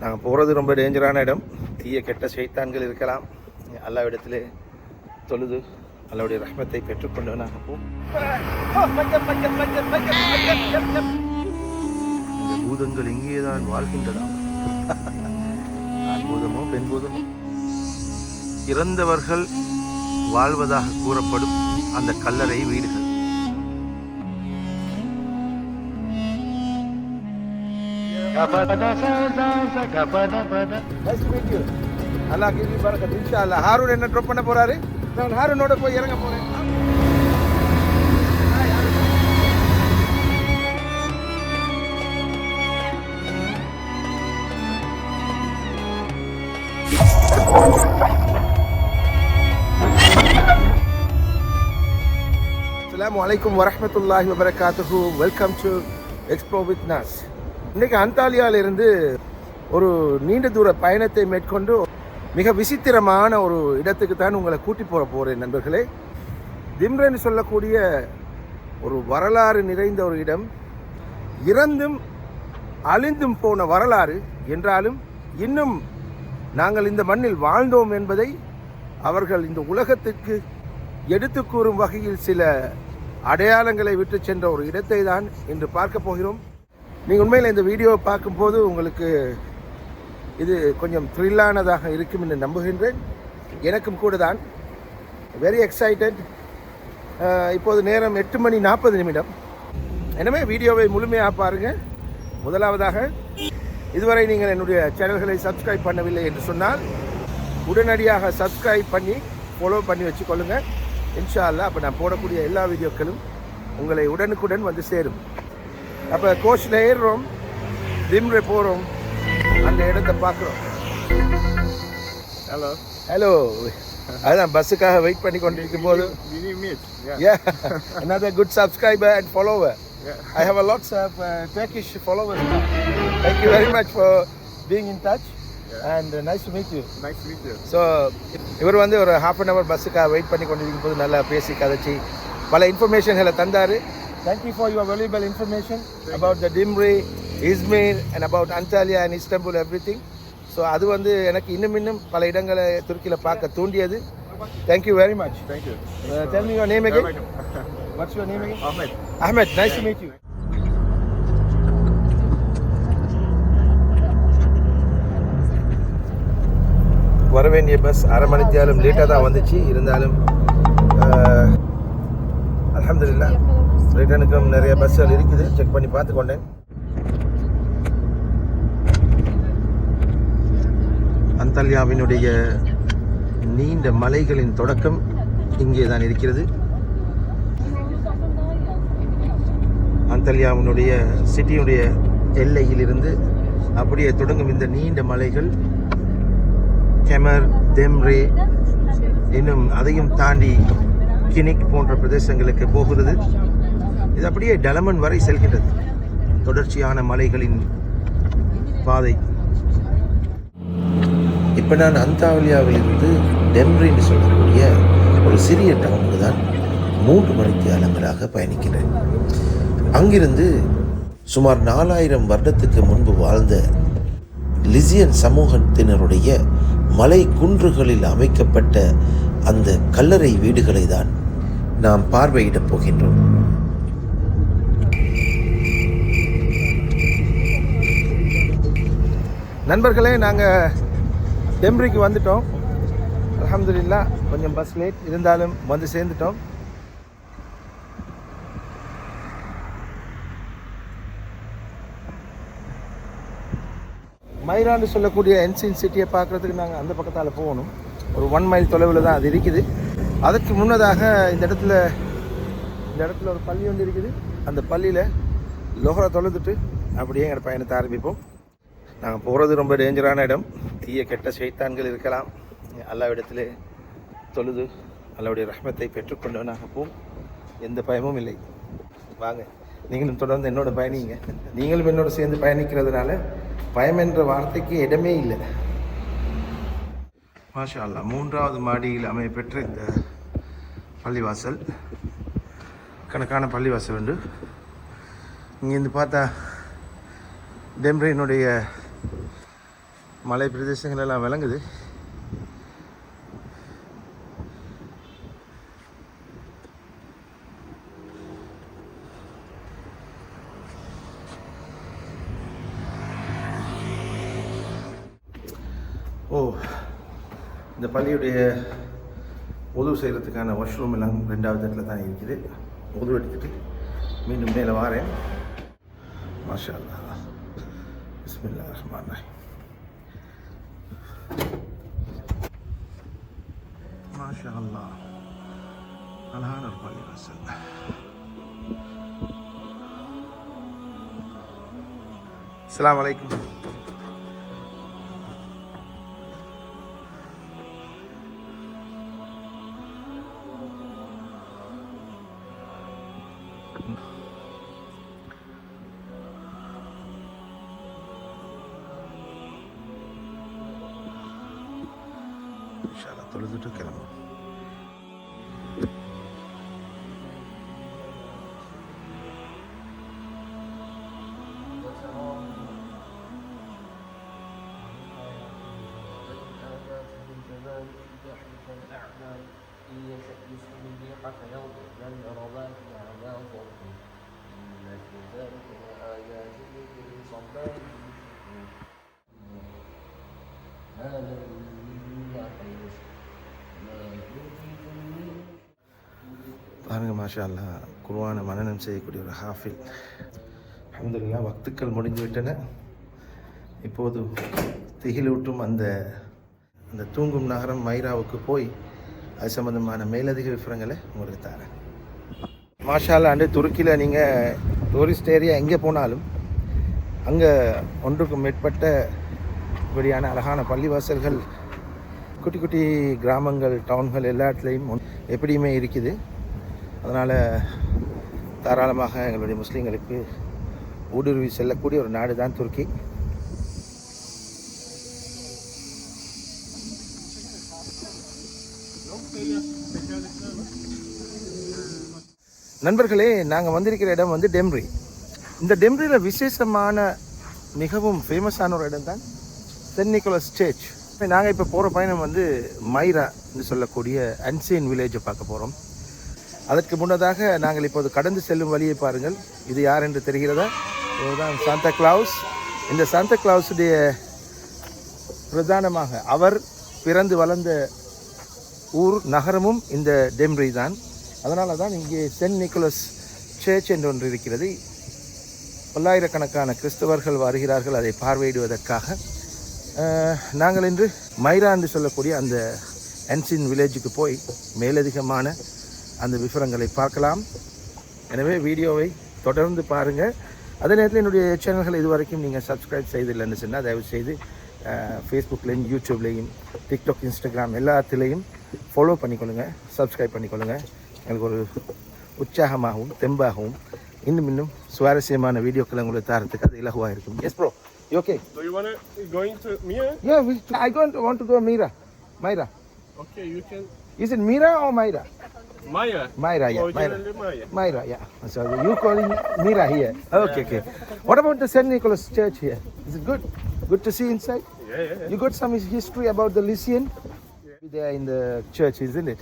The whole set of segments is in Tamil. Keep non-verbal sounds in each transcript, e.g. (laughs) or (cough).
நாங்கள் போகிறது ரொம்ப டேஞ்சரான இடம். தீய கெட்ட சைத்தான்கள் இருக்கலாம். எல்லா இடத்துல தொழுது அல்லாவுடைய ரஹ்மத்தை பெற்றுக்கொண்டு நாங்கள் போவோம். பூதங்கள் இங்கே தான் வாழ்கின்றதாம் பூதமோ பெண் பூதமோ? இறந்தவர்கள் வாழ்வதாக கூறப்படும் அந்த கல்லறை வீடுகள். Nice to meet Allah give பரக்கத். இன்ஷா அல்லாஹ். ஹாரூன் என்ன ட்ராப் பண்ண போறாரு நான் ஹாரூனோட போய் இறங்க போறேன் அஸ்ஸலாமு வலைக்கம் வரமத்துல்லாஹி வபரகாத்துஹு வெல்கம் டு எக்ஸ்ப்ளோ வித் நாஸ் இன்றைக்கு அந்தாலியாவிலிருந்து ஒரு நீண்ட தூர பயணத்தை மேற்கொண்டு மிக விசித்திரமான ஒரு இடத்துக்கு தான் உங்களை கூட்டி போக போகிறேன் நண்பர்களே. திம்ரன்னு சொல்லக்கூடிய ஒரு வரலாறு நிறைந்த ஒரு இடம். இறந்தும் அழிந்தும் போன வரலாறு என்றாலும் இன்னும் நாங்கள் இந்த மண்ணில் வாழ்ந்தோம் என்பதை அவர்கள் இந்த உலகத்துக்கு எடுத்து கூறும் வகையில் சில அடையாளங்களை விட்டு சென்ற ஒரு இடத்தை தான் இன்று பார்க்க போகிறோம். நீங்கள் உண்மையில் இந்த வீடியோவை பார்க்கும்போது உங்களுக்கு இது கொஞ்சம் த்ரில்லானதாக இருக்கும் என்று நம்புகின்றேன். எனக்கும் கூட தான் வெரி எக்ஸைட்டட் இப்போது நேரம் எட்டு மணி நாற்பது நிமிடம். எனவே வீடியோவை முழுமையாக பாருங்கள் முதலாவதாக இதுவரை நீங்கள் என்னுடைய சேனல்களை சப்ஸ்கிரைப் பண்ணவில்லை என்று சொன்னால் உடனடியாக சப்ஸ்கிரைப் பண்ணி ஃபாலோ பண்ணி வச்சுக்கொள்ளுங்கள் இன்ஷா அல்லா அப்போ நான் போடக்கூடிய எல்லா வீடியோக்களும் உங்களை உடனுக்குடன் வந்து சேரும். அப்போ கோச்சில் ஏறுறோம் திம்ரை போகிறோம் அந்த இடத்தை பார்க்குறோம் Hello. ஹலோ அதான் பஸ்ஸுக்காக வெயிட் பண்ணி கொண்டிருக்கும் போது another good subscriber and follower. Yeah. I have a lots of uh, Turkish followers now. Thank you very much for being in touch Yeah. and uh, nice to meet you. Nice to meet you. So இவர் வந்து ஒரு ஹாஃப் அன் ஹவர் பஸ்ஸுக்காக வெயிட் பண்ணி கொண்டிருக்கும் போது நல்லா பேசி கதைச்சி பல இன்ஃபர்மேஷன்களை தந்தார் thank you for your valuable information about the Demre Izmir and about Antalya and Istanbul everything so அது வந்து எனக்கு இன்னும் இன்னும் பல இடங்களை துருக்கியில் பார்க்க தூண்டியது thank you very much Thank you. Tell me your name again. What's your name again Ahmed. Ahmed, nice to meet you. வர வேண்டிய பஸ் அரை மணித்தியாலும் லேட்டாக தான் வந்துச்சு இருந்தாலும் அலமதுல்லா ரிட்டனுக்கும் நிறைய பஸ்ஸுகள் இருக்குது. செக் பண்ணி பார்த்துக்கொண்டேன். அந்தல்யாவினுடைய நீண்ட மலைகளின் தொடக்கம் இங்கே தான் இருக்கிறது. அந்தல்யாவினுடைய சிட்டியுடைய எல்லையிலிருந்து அப்படியே தொடங்கும் இந்த நீண்ட மலைகள் கெமர் தெம்ரே இன்னும் அதையும் தாண்டி கினிக் போன்ற பிரதேசங்களுக்கு போகிறது. இது அப்படியே டலமன் வரை செல்கின்றது. தொடர்ச்சியான மலைகளின் பாதை. இப்போ நான் அந்தாவலியாவிலிருந்து டெம்ரின்னு சொல்லக்கூடிய ஒரு சிறிய டவுனுக்கு தான் மூன்று மணித்தியாலங்களாக பயணிக்கிறேன். அங்கிருந்து சுமார் நாலாயிரம் வருடத்துக்கு முன்பு வாழ்ந்த லிசியன் சமூகத்தினருடைய மலை குன்றுகளில் அமைக்கப்பட்ட அந்த கல்லறை வீடுகளை தான் நாம் பார்வையிடப் போகின்றோம். நண்பர்களே நாங்கள் டெம்ரிக்கு வந்துட்டோம். அலமதுல்லா கொஞ்சம் பஸ் லேட் இருந்தாலும் வந்து சேர்ந்துட்டோம். மைரான்னு சொல்லக்கூடிய என்சின் சிட்டியை பார்க்குறதுக்கு நாங்கள் அந்த பக்கத்தால் போகணும். ஒரு ஒன் மைல் தொலைவில் தான் அது இருக்குது. அதற்கு முன்னதாக இந்த இடத்துல இந்த இடத்துல ஒரு பள்ளி ஒன்று இருக்குது. அந்த பள்ளியில் லோகரை தொழுதுட்டு அப்படியே எங்களோட பயணத்தை ஆரம்பிப்போம். நாங்கள் போகிறது ரொம்ப டேஞ்சரான இடம். தீய கெட்ட சைத்தான்கள் இருக்கலாம். அல்லாவிடத்திலே தொழுது அல்லாவுடைய ரஹ்மத்தை பெற்றுக்கொண்டு நாங்கள் போவோம். எந்த பயமும் இல்லை. வாங்க நீங்களும் தொடர்ந்து என்னோட பயணிங்க. நீங்களும் என்னோட சேர்ந்து பயணிக்கிறதுனால பயம் என்ற வார்த்தைக்கு இடமே இல்லை. மாஷா அல்லா மூன்றாவது மாடியில் அமையப்பெற்ற இந்த பள்ளிவாசல் கணக்கான பள்ளிவாசல் உண்டு. இங்கேருந்து பார்த்தா டெம்ரினுடைய மலை பிரதேசங்கள் எல்லாம் விளங்குது. ஓ இந்த பள்ளியுடைய உதவு செய்கிறதுக்கான வாஷ்ரூம் எல்லாம் ரெண்டாவது இடத்துல தான் இருக்குது. உதவு எடுத்துட்டு மீண்டும் மேலே வாரேன். மாஷா அல்லா பிஸ்மில்லா ரஹ்மான் ரஹீம். மாஷா அல்லா அழகான ஒரு பள்ளி வாசல் அஸ்ஸலாமு அலைக்கும் இன்ஷால்லா தொழுதுட்டு கிளம்பும் إن பாருங்க மாஷா அல்லா குருவான மனனம் செய்யக்கூடிய ஒரு ஹாஃபில். அல்ஹம்துலில்லாஹ் வக்துக்கள் முடிந்து விட்டன. இப்போது திகிலூட்டும் அந்த அந்த தூங்கும் நகரம் மைராவுக்கு போய் அது சம்மந்தமான மேலதிக விவரங்களை உங்களுக்கு தரேன். மாஷால்லா அண்டு துருக்கியில் நீங்கள் டூரிஸ்ட் ஏரியா எங்கே போனாலும் அங்கே ஒன்றுக்கும் மேற்பட்ட இப்படியான அழகான பள்ளிவாசல்கள் குட்டி குட்டி கிராமங்கள் டவுன்கள் எல்லா இடத்துலையும் ஒன்- எப்படியுமே இருக்குது. அதனால் தாராளமாக எங்களுடைய முஸ்லீம்களுக்கு ஊடுருவி செல்லக்கூடிய ஒரு நாடு தான் துருக்கி. நண்பர்களே நாங்கள் வந்திருக்கிற இடம் வந்து டெம்ரி. இந்த டெம்ரியில் விசேஷமான மிகவும் ஃபேமஸான ஒரு இடம் தான் சென்ட் நிக்கோலஸ் சர்ச். நாங்கள் இப்போ போகிற பயணம் வந்து மைரா என்று சொல்லக்கூடிய அன்சேன் வில்லேஜை பார்க்க போகிறோம் அதற்கு முன்னதாக நாங்கள் இப்போது கடந்து செல்லும் வழியை பாருங்கள். இது யார் என்று தெரிகிறதா? இதுதான் சாந்தா கிளாஸ். இந்த சாந்தா கிளாஸுடைய பிரதானமாக அவர் பிறந்து வளர்ந்த ஊர் நகரமும் இந்த டெம்ரி தான். அதனால தான் இங்கே சென்ட் நிக்கோலஸ் சேர்ச் என்று ஒன்று இருக்கிறது. பல்லாயிரக்கணக்கான கிறிஸ்தவர்கள் வருகிறார்கள் அதை பார்வையிடுவதற்காக. நாங்கள் இன்று மைரா என்று சொல்லக்கூடிய அந்த அன்சின் வில்லேஜுக்கு போய் மேலதிகமான அந்த விவரங்களை பார்க்கலாம் எனவே வீடியோவை தொடர்ந்து பாருங்கள் அதே நேரத்தில் என்னுடைய சேனல்கள் இதுவரைக்கும் நீங்கள் சப்ஸ்கிரைப் செய்தில்லைன்னு சொன்னால் தயவு செய்து ஃபேஸ்புக்லேயும் யூடியூப்லேயும் டிக்டாக் இன்ஸ்டாகிராம் எல்லாத்துலேயும் ஃபாலோ பண்ணிக்கொள்ளுங்க சப்ஸ்கிரைப் பண்ணிக்கொள்ளுங்க எங்களுக்கு ஒரு உற்சாகமாகவும் தெம்பாகவும் இன்னும் இன்னும் சுவாரஸ்யமான வீடியோக்களை உங்களுக்கு தரத்துக்கு அது இலகுவாக இருக்கும் yes bro okay Do you wanna going to Mira? Yeah, we, I to, want to go Mira. Myra. Okay, you can. Is it Mira or Myra? Maya. Myra, yeah. Myra. Originally Maya. Myra, yeah. So you calling Mira here? Okay, okay. What about the St. Nicholas Church here? Is it good? Good to see inside? Yeah, yeah, yeah. You got some history about the Lycian? There in the church, isn't it?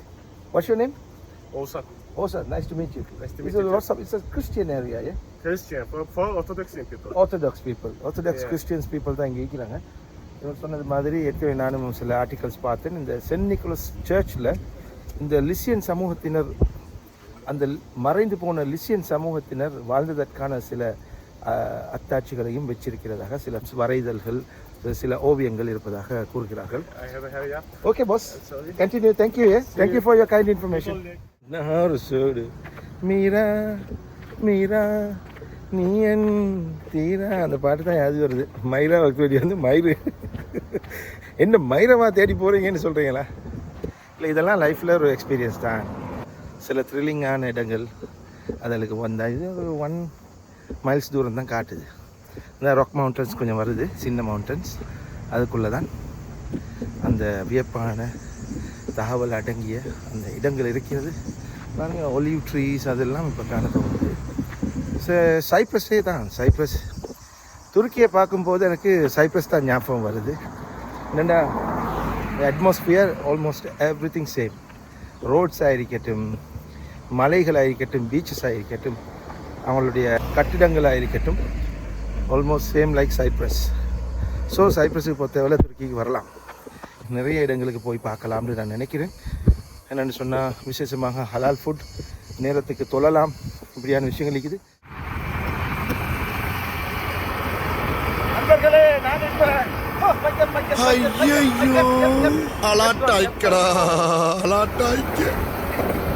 What's your name? Also Oh, sir, nice to meet you. Nice to it's meet a, you lots of, it's a Christian area, yeah? Christian for, for Orthodox people. Orthodox people. Orthodox Yeah. Christians people தான் இங்கே இருக்கிறாங்க இவர் சொன்னது மாதிரி ஏற்கனவே நானும் சில ஆர்டிகல்ஸ் பார்த்தேன் இந்த சென்ட் நிக்கோலஸ் சர்ச்சில் இந்த லிசியன் சமூகத்தினர் அந்த மறைந்து போன லிசியன் சமூகத்தினர் வாழ்ந்ததற்கான சில அத்தாட்சிகளையும் வச்சிருக்கிறதாக சில வரைதல்கள் சில ஓவியங்கள் இருப்பதாக கூறுகிறார்கள். Okay boss. Continue thank you thank you for your kind information நஹாரு சோடு மீரா மீரா நீ என் தீரா அந்த பாட்டு தான் யாரு வருது. மயிரா வக்குவடி வந்து மயிறு. (laughs) என்ன மயிரவா தேடி போகிறீங்கன்னு சொல்கிறீங்களா இல்லை இதெல்லாம் லைஃப்பில் ஒரு எக்ஸ்பீரியன்ஸ் தான். சில த்ரில்லிங்கான இடங்கள் அதற்கு வந்தால் இது ஒரு ஒன் மைல்ஸ் தூரம் தான் காட்டுது. இந்த ராக் மவுண்டன்ஸ் கொஞ்சம் வருது சின்ன மவுண்டன்ஸ் அதுக்குள்ளே தான் அந்த வியப்பான தகவல் அடங்கிய அந்த இடங்கள் இருக்கிறது. பாருங்கள் ஒலிவ் ட்ரீஸ் அதெல்லாம் இப்போ காண தோணுது. சைப்ரஸே தான் சைப்ரஸ் துருக்கியை பார்க்கும்போது எனக்கு சைப்ரஸ் தான் ஞாபகம் வருது. என்னென்னா atmosphere almost everything same roads ஆகிருக்கட்டும் மலைகளாக இருக்கட்டும் பீச்சஸாக இருக்கட்டும் அவங்களுடைய கட்டிடங்களாக இருக்கட்டும் almost same like Cyprus so சைப்ரஸுக்கு பொறுத்தவரை துருக்கிக்கு வரலாம். நிறைய இடங்களுக்கு போய் பார்க்கலாம்னு நான் நினைக்கிறேன். என்னென்னு சொன்னால் விசேஷமாக ஹலால் ஃபுட் நேரத்துக்கு தொழலாம். இப்படியான விஷயங்கள் இருக்குது. ஐயோ அலாட்டாய்க்கடா அலாட்டாய்க்க.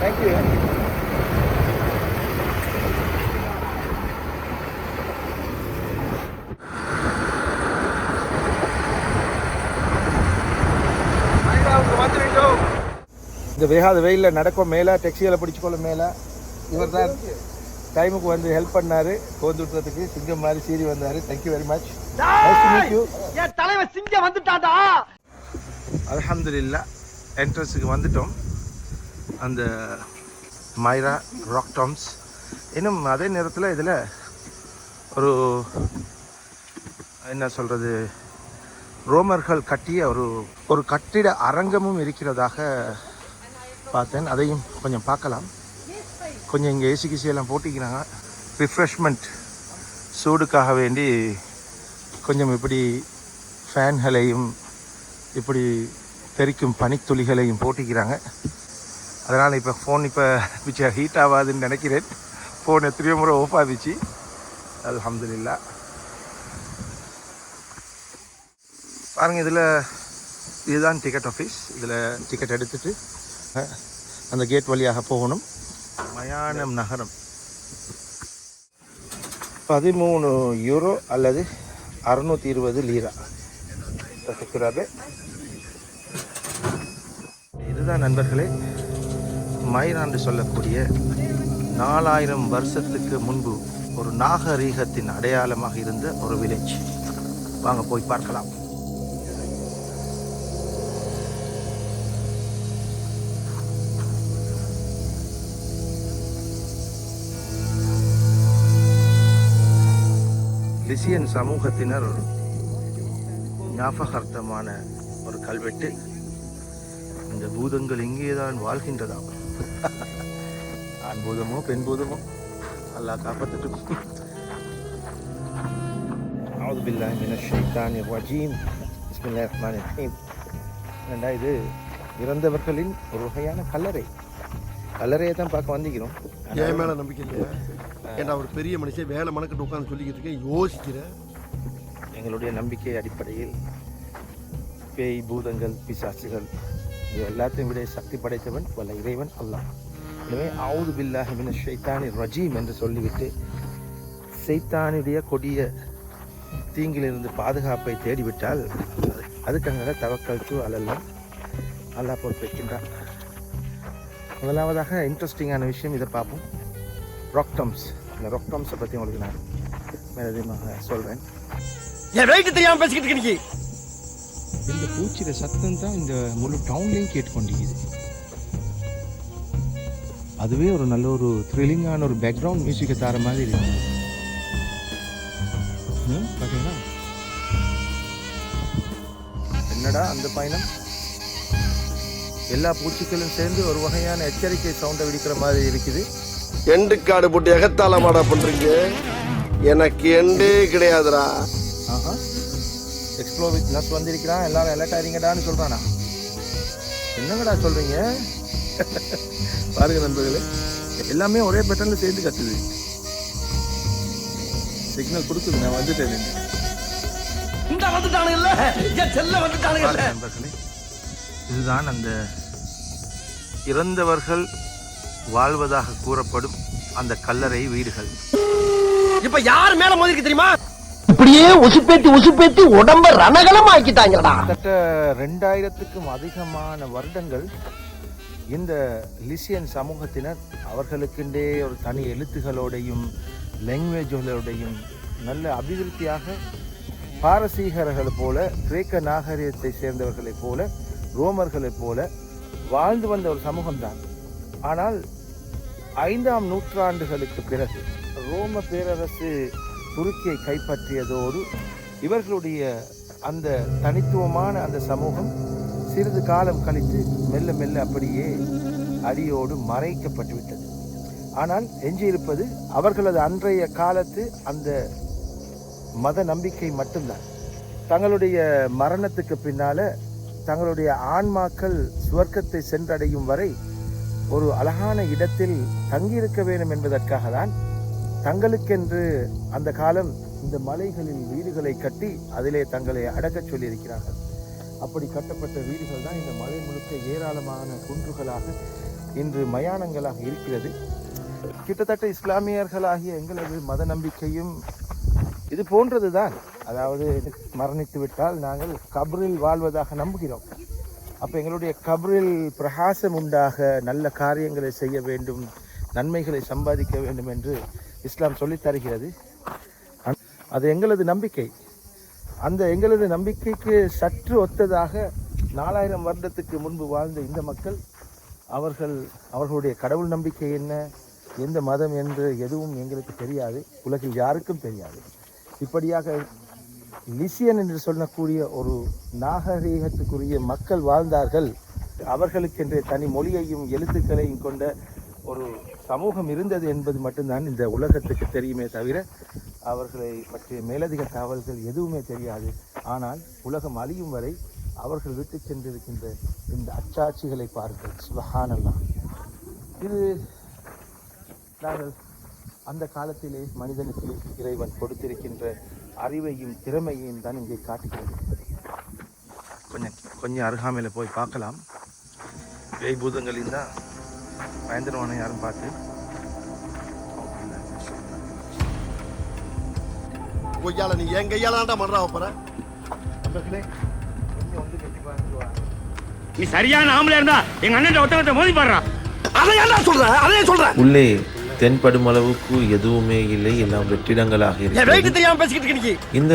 தேங்க்யூ இந்த வேகாத வெயிலில் நடக்கும் மேலே டெக்ஸியில் பிடிச்சிக்கொள்ள மேலே இவர் தான் டைமுக்கு வந்து ஹெல்ப் பண்ணாரு கோந்து விட்டுறதுக்கு சிங்கம் மாதிரி சீறி வந்தார். தேங்க்யூ வெரி மச் என் தலைவன் சிங்கம் வந்துட்டாடா. அல்ஹம்துலில்லா என்ட்ரன்ஸுக்கு வந்துட்டோம். அந்த மைரா ராக் டாம்ஸ் இன்னும் அதே நேரத்தில் இதில் ஒரு என்ன சொல்கிறது ரோமர்கள் கட்டிய ஒரு ஒரு கட்டிட அரங்கமும் இருக்கிறதாக பார்த்தேன். அதையும் கொஞ்சம் பார்க்கலாம். கொஞ்சம் இங்கே ஏசி கிசி எல்லாம் போட்டிக்கிறாங்க ரிஃப்ரெஷ்மெண்ட் சூடுக்காக வேண்டி கொஞ்சம் இப்படி ஃபேன்களையும் இப்படி தெரிக்கும் பனித்துளிகளையும் போட்டிக்கிறாங்க. அதனால் இப்போ ஃபோன் இப்போ மிச்சம் ஹீட் ஆகாதுன்னு நினைக்கிறேன். ஃபோன் எத்தனையோ முறை ஆஃப் ஆகிச்சு அலமதுல்லா பாருங்கள் இதில் இதுதான் டிக்கெட் ஆஃபீஸ் இதில் டிக்கெட் எடுத்துட்டு அந்த கேட் வழியாக போகணும். மயானம் நகரம். பதிமூணு யூரோ அல்லது அறுநூற்றி இருபது லீரா ரசிக்கிறாரு இதுதான் நண்பர்களே மயிராண்டு சொல்லக்கூடிய நாலாயிரம் வருஷத்துக்கு முன்பு ஒரு நாகரீகத்தின் அடையாளமாக இருந்த ஒரு வில்லேஜ் வாங்க போய் பார்க்கலாம். லிசியன் சமூகத்தினர் ஞாபகார்த்தமான ஒரு கல்வெட்டு. இந்த பூதங்கள் இங்கேதான் வாழ்கின்றதாம் (laughs) ஆண் பூதமோ பெண் பூதமோ? அல்லாஹ் காப்பாற்றட்டும் அவுது பில்லாஹி மினஷ் ஷைத்தானிர் ரஜீம். பிஸ்மில்லாஹிர் ரஹ்மானிர் ரஹீம். ஏண்டா இது இறந்தவர்களின் ஒரு வகையான கல்லறை. கல்லறையை தான் பார்க்க வந்திக்கிறோம் என் நம்பிக்கை இல்லையா? ஏன்டா ஒரு பெரிய மனுஷன் வேலை மனக்கிட்டு உட்காந்து சொல்லிக்கிட்டு இருக்கேன். யோசிக்கிற எங்களுடைய நம்பிக்கை அடிப்படையில் பேய் பூதங்கள் பிசாசுகள் இது எல்லாத்தையும் விட சக்தி படைத்தவன் வல்ல இறைவன் அல்லாஹ். எனவே ஆவுது பில்லாஹி மின ஷைத்தானி ரஜீம் என்று சொல்லிவிட்டு சைத்தானுடைய கொடிய தீங்கிலிருந்து பாதுகாப்பை தேடிவிட்டால் அதுக்காக தவக்கல் டு அலல்லாம் அல்லாஹ் பொறுப்பேற்கின்றான். முதலாவதாக இன்ட்ரெஸ்டிங்கான விஷயம் இதை பார்ப்போம். ராக்டம்ஸ் இந்த ராக்டம்ஸை பற்றி உங்களுக்கு நான் மேலதிகமாக சொல்கிறேன் என் வெயிட் தெரியாம பேசிக்கிட்டு இருக்க நீ? இந்த பூச்சிட சத்தம் தான் இந்த முழு டவுன்லேயும் கேட்டுக்கொண்டிருக்குது. அதுவே ஒரு நல்ல ஒரு த்ரில்லிங்கான ஒரு பேக்ரவுண்ட் மியூசிக்கை தர மாதிரி இருக்கு. ம், பாத்தீங்களா? என்னடா அந்த பயணம்? எல்லா பூச்சிகளும் சேர்ந்து ஒரு வகையான எச்சரிக்கை சவுண்டை விடுக்கிற மாதிரி இருக்குது. எண்டு காடு போட்டு எகத்தால மாடா பண்றீங்க. எனக்கு எண்டே கிடையாதுடா. எக்ஸ்ப்ளோ வித் நஸ் வந்திருக்கிறான் எல்லாரும் எலக்ட் ஆயிருங்கடான்னு சொல்றானா? என்னங்கடா சொல்றீங்க? பாருங்க நண்பர்களே எல்லாமே ஒரே பேட்டர்ல சேர்ந்து கத்துது. சிக்னல் கொடுக்குது நான் வந்துட்டேன். இந்த வந்துட்டானுங்கல்ல என் செல்ல வந்துட்டானுங்கல்ல நண்பர்களே இதுதான் அந்த இறந்தவர்கள் வாழ்வதாக கூறப்படும் அந்த கல்லறை வீடுகள். இப்ப யார் மேல மோதிருக்கு தெரியுமா? இப்படியே உசுப்பேத்தி உசுப்பேத்தி உடம்ப ரணகலம் ஆக்கிட்டாங்கடா கிட்டத்தட்ட ரெண்டாயிரத்துக்கும் அதிகமான வருடங்கள் இந்த லிசியன் சமூகத்தினர் அவர்களுக்கென்றே ஒரு தனி எழுத்துகளோடையும் லாங்குவேஜ்களோடையும் நல்ல அபிவிருத்தியாக பாரசீகர்கள் போல கிரேக்க நாகரிகத்தை சேர்ந்தவர்களைப் போல ரோமர்களைப் போல வாழ்ந்து வந்த ஒரு சமூகம்தான். ஆனால் ஐந்தாம் நூற்றாண்டுகளுக்கு பிறகு ரோம பேரரசு துருக்கியை கைப்பற்றியதோடு இவர்களுடைய அந்த தனித்துவமான அந்த சமூகம் சிறிது காலம் கழித்து மெல்ல மெல்ல அப்படியே அடியோடு மறைக்கப்பட்டு விட்டது ஆனால் எஞ்சியிருப்பது அவர்களது அன்றைய காலத்து அந்த மத நம்பிக்கை மட்டும்தான். தங்களுடைய மரணத்துக்கு பின்னால் தங்களுடைய ஆன்மாக்கள் சுவர்க்கத்தை சென்றடையும் வரை ஒரு அழகான இடத்தில் தங்கியிருக்க வேண்டும் என்பதற்காக தான் தங்களுக்கென்று அந்த காலம் இந்த மலைகளில் வீடுகளை கட்டி அதிலே தங்களை அடக்கச் சொல்லியிருக்கிறார்கள். அப்படி கட்டப்பட்ட வீடுகள் தான் இந்த மலை முழுக்க ஏராளமான குன்றுகளாக இன்று மயானங்களாக இருக்கிறது. கிட்டத்தட்ட இஸ்லாமியர்களாகிய எங்களது மத நம்பிக்கையும் இது போன்றது தான் அதாவது மரணித்து விட்டால் நாங்கள் கபரில் வாழ்வதாக நம்புகிறோம். அப்போ எங்களுடைய கபரில் பிரகாசம் உண்டாக நல்ல காரியங்களை செய்ய வேண்டும் நன்மைகளை சம்பாதிக்க வேண்டும் என்று இஸ்லாம் சொல்லித் தருகிறது. அது எங்களது நம்பிக்கை. அந்த எங்களது நம்பிக்கைக்கு சற்று ஒத்ததாக நாலாயிரம் வருடத்துக்கு முன்பு வாழ்ந்த இந்த மக்கள் அவர்கள் அவர்களுடைய கடவுள் நம்பிக்கை என்ன எந்த மதம் என்று எதுவும் எங்களுக்கு தெரியாது. உலகில் யாருக்கும் தெரியாது. இப்படியாக லிசியன் என்று சொல்லக்கூடிய ஒரு நாகரீகத்துக்குரிய மக்கள் வாழ்ந்தார்கள். அவர்களுக்கென்றே தனி மொழியையும் எழுத்துக்களையும் கொண்ட ஒரு சமூகம் இருந்தது என்பது மட்டும்தான் இந்த உலகத்துக்கு தெரியுமே தவிர அவர்களை பற்றிய மேலதிக தகவல்கள் எதுவுமே தெரியாது. ஆனால் உலகம் அழியும் வரை அவர்கள் விட்டு சென்றிருக்கின்ற இந்த அச்சாட்சிகளை பாருங்கள். சுபஹானல்லா. இது நாங்கள் அந்த காலத்திலே மனிதனுக்கு இறைவன் கொடுத்திருக்கின்ற அறிவையும் திறமையையும் தான் இங்கே காட்டுகிறது. கொஞ்சம் கொஞ்சம் அருகாமையில் போய் பார்க்கலாம். பேய் பூதங்களில் தான் பயந்துருவான யாரும் பார்த்து? கொய்யால நீ என் கையாலாண்டா மன்றா போற? நீ சரியான ஆம்பளை இருந்தா எங்க அண்ணன் ஒட்டகத்தை மோதி பாடுறான் அதை ஏன்டா சொல்ற? அதே சொல்றேன் உள்ளே தென்படும் அளவுக்கு எதுவுமே இல்லை. எல்லாம் வெற்றிடங்களாக இருக்கிறது. இந்த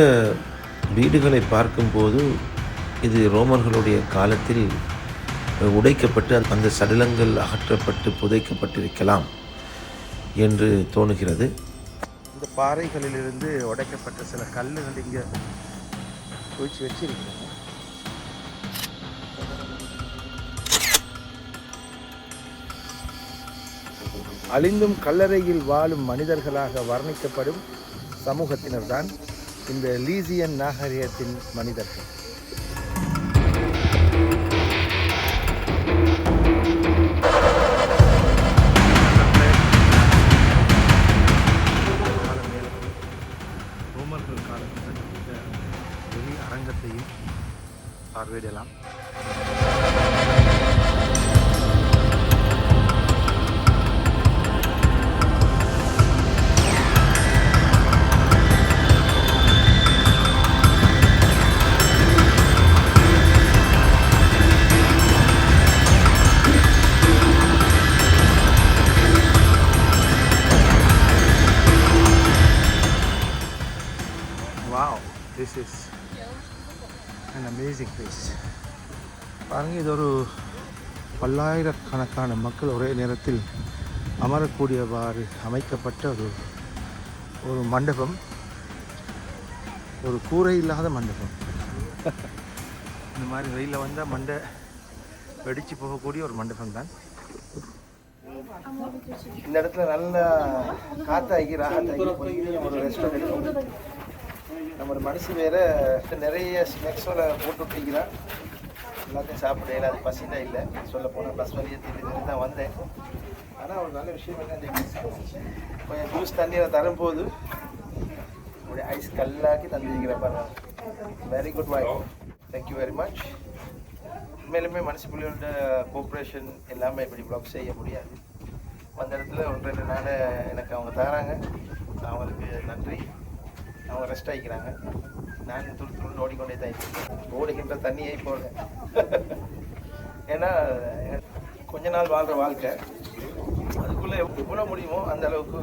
வீடுகளை பார்க்கும்போது இது ரோமர்களுடைய காலத்தில் உடைக்கப்பட்டு அந்த சடலங்கள் அகற்றப்பட்டு புதைக்கப்பட்டிருக்கலாம் என்று தோணுகிறது. இந்த பாறைகளிலிருந்து உடைக்கப்பட்ட சில கல்லுகள் இங்கே குவிச்சு வச்சிருக்கிறாங்க அழிந்தும் கல்லறையில் வாழும் மனிதர்களாக வர்ணிக்கப்படும் சமூகத்தினர்தான் இந்த லீசியன் நாகரிகத்தின் மனிதர்கள். ரோமர்கள் காலத்தில் இந்த பார்வையிடலாம். பல்லாயிரக்கணக்கான மக்கள் ஒரே நேரத்தில் அமரக்கூடியவாறு அமைக்கப்பட்ட ஒரு ஒரு மண்டபம் ஒரு கூரை இல்லாத மண்டபம். இந்த மாதிரி வெயிலில் வந்தால் மண்டை வெடித்து போகக்கூடிய ஒரு மண்டபம் தான். இந்த இடத்துல நல்ல காத்தாக்கி ஒரு ரெஸ்டாரண்ட் நம்ம மனசு வேற நிறைய ஸ்நாக்ஸோட போட்டு விட்டுக்கிறான் எல்லாத்தையும் சாப்பிட அது பசிதான் இல்லை. சொல்ல போனால் பஸ் வழியை திரும்பி தான் வந்தேன். ஆனால் ஒரு நல்ல விஷயம் என்ன கொஞ்சம் ஜூஸ் தண்ணியில் தரும்போது உங்களுடைய ஐஸ் கல்லாக்கி தந்துருக்கிற பாருங்க. வெரி குட் வாய் தேங்க்யூ வெரி மச் மேலுமே மனசு புள்ளியோட கோஆப்ரேஷன் எல்லாமே இப்படி ப்ளாக் செய்ய முடியாது. வந்த இடத்துல ஒன்று ரெண்டு நாள் எனக்கு அவங்க தராங்க. அவங்களுக்கு நன்றி. அவங்க ரெஸ்ட் ஆகிக்கிறாங்க நான் துரு துருன்னு ஓடிக்கொண்டே தான் இருக்கேன் ஓடுகின்ற தண்ணியை போல. ஏன்னா கொஞ்ச நாள் வாழ்கிற வாழ்க்கை. அதுக்குள்ளே எவ்வளோ முடியுமோ அந்த அளவுக்கு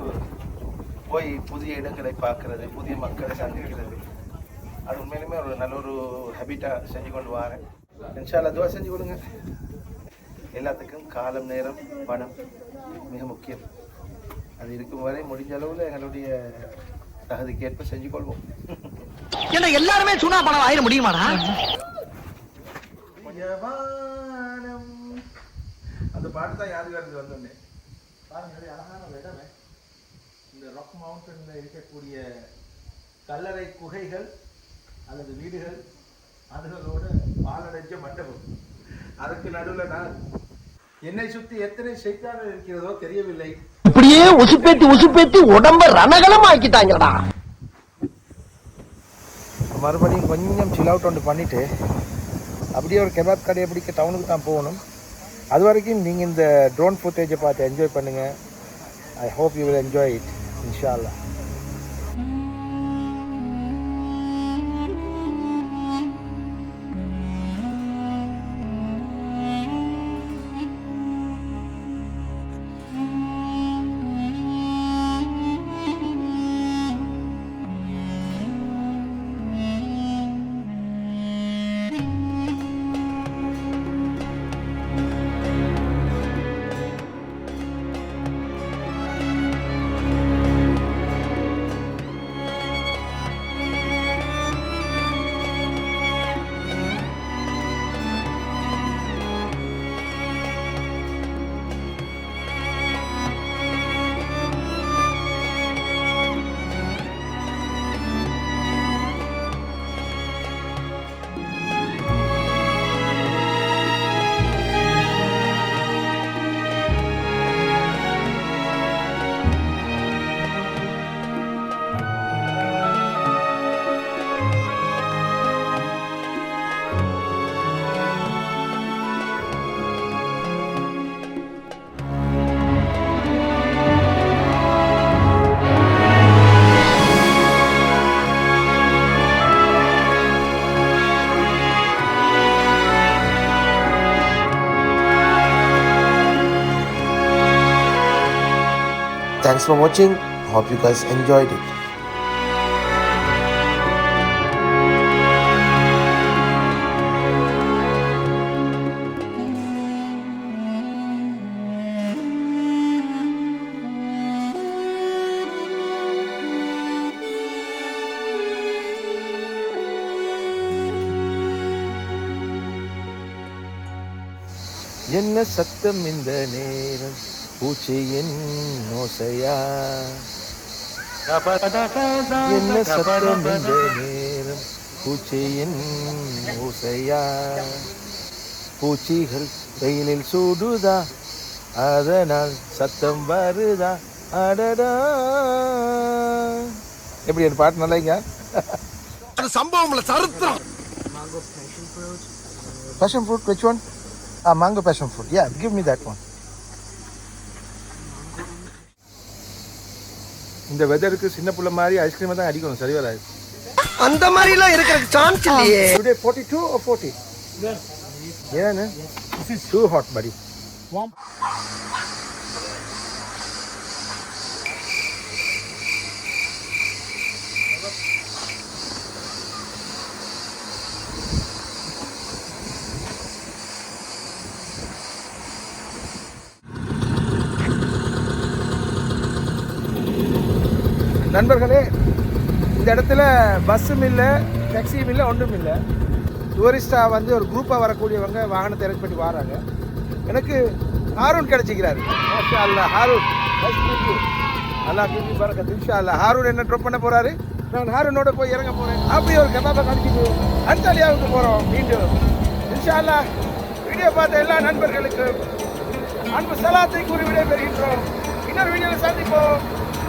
போய் புதிய இடங்களை பார்க்கறது புதிய மக்களை சந்திக்கிறது. அது உண்மையிலுமே ஒரு நல்ல ஒரு ஹேபிட்டாக செஞ்சு கொண்டு வரேன். இன்ஷால்லா அதுவாக செஞ்சு கொடுங்க. எல்லாத்துக்கும் காலம் நேரம் பணம் மிக முக்கியம். அது இருக்கும் வரை முடிஞ்ச அளவில் எங்களுடைய தகுதிக்கேற்ப செஞ்சு கொள்வோம். என்ன எல்லாருமே சுனா பணம் ஆயிட முடியுமாடா. அந்த பாட்டு தான் யாருக்கு இருந்து வந்தோடனே பாருங்க அழகான இடமே. இந்த ராக் மவுண்டன்ல இருக்கக்கூடிய கல்லறை குகைகள் அல்லது வீடுகள் அதுகளோட பாலடைஞ்ச மண்டபம். அதுக்கு நடுவில் நான் என்னை சுத்தி எத்தனை சைத்தான இருக்கிறதோ தெரியவில்லை. இப்படியே உசுப்பேத்தி உசுப்பேத்தி உடம்ப ரணகலம் ஆக்கிட்டாங்கடா மறுபடியும் கொஞ்சம் சில் அவுட் ஒன்று பண்ணிவிட்டு அப்படியே ஒரு கெபாப் கடையை பிடிக்க டவுனுக்கு தான் போகணும். அது வரைக்கும் நீங்கள் இந்த ட்ரோன் ஃபுட்டேஜை பார்த்து என்ஜாய் பண்ணுங்கள் I hope you will enjoy it இன்ஷா அல்லாஹ் Thanks for watching. Hope you guys enjoyed it. என்ன சத்தம் இந்த நேரம் பூச்சியின் ஓசையா? என்ன சத்தம் இந்த நேரம்? பூச்சியின் ஓசையா? பூச்சிகள் வெயிலில் சூடுதா? அதனால் சத்தம் வருதா? அடடா! எப்படி ஒரு பாட்டு நல்லாங்க அது சம்பவம்ல சரித்திரம். Passion fruit, which one? Ah, mango passion fruit. Yeah, give me that one. இந்த வெதருக்கு சின்ன புள்ள மாதிரி ஐஸ்கிரீம் தான் அடிக்கணும் சரி வராது. அந்த மாதிரி எல்லாம் இருக்கிறதுக்கு சான்ஸ் இல்லையே. டுடே 42 or 40 ஏன்னு? டூ ஹாட் படி நண்பர்களே இந்த இடத்துல பஸ்ஸும் இல்லை டாக்ஸியும் இல்லை ஒன்றும் இல்லை. டூரிஸ்டாக வந்து ஒரு குரூப்பாக வரக்கூடியவங்க வாகனத்தை அரேஞ்ச் பண்ணி வராங்க. எனக்கு ஹாரூன் கிடச்சிக்கிறாரு. மாஷா அல்லா ஹாரூன். Nice to கிபி இன்ஷா அல்லா ஹாரூன் என்ன ட்ராப் பண்ண போகிறாரு நான் ஹாரூனோட போய் இறங்க போகிறேன் அப்படி ஒரு கபாபை கடிச்சிட்டு அன்சாலியாவுக்கு போகிறோம் மீண்டும். இன்ஷா அல்லா வீடியோ பார்த்த எல்லா நண்பர்களுக்கும் அன்பு சலாத்தை கூறி விடைபெறுகின்றோம். இன்னொரு வீடியோவில் சந்திப்போம்.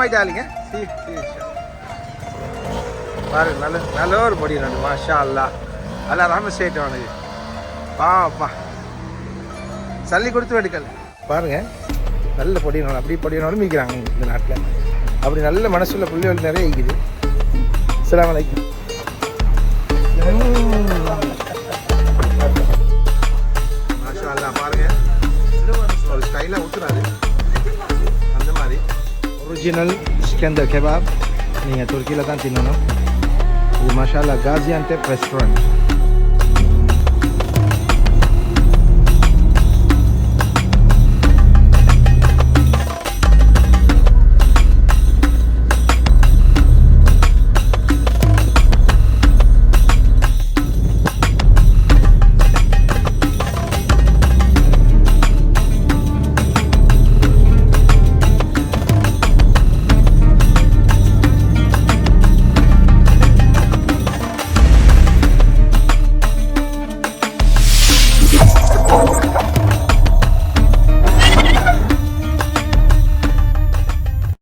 ஆயிட்டாளுங்க ஓகே டேக் பாருங்க நல்ல நல்ல ஒரு பொடி ரெண்டு மாஷா அல்லா அல்லா ராம செய்யட்டும் அவனுக்கு பாப்பா. சல்லி கொடுத்து எடுக்கல. பாருங்க. நல்ல பொடியினாலும் அப்படி பொடியினாலும் மீக்கிறாங்க இந்த நாட்டில். அப்படி நல்ல மனசுள்ள புள்ளிகள் நிறைய இருக்குது. அஸ்ஸலாமு அலைக்கும். பாருங்க. ஒரு ஸ்டைலாக ஊற்றுறாரு அந்த மாதிரி. ஒரிஜினல் ஸ்கேந்தர் கெபாப் நீங்கள் துருக்கியில் தான் தின்னணும் இது மஷாலா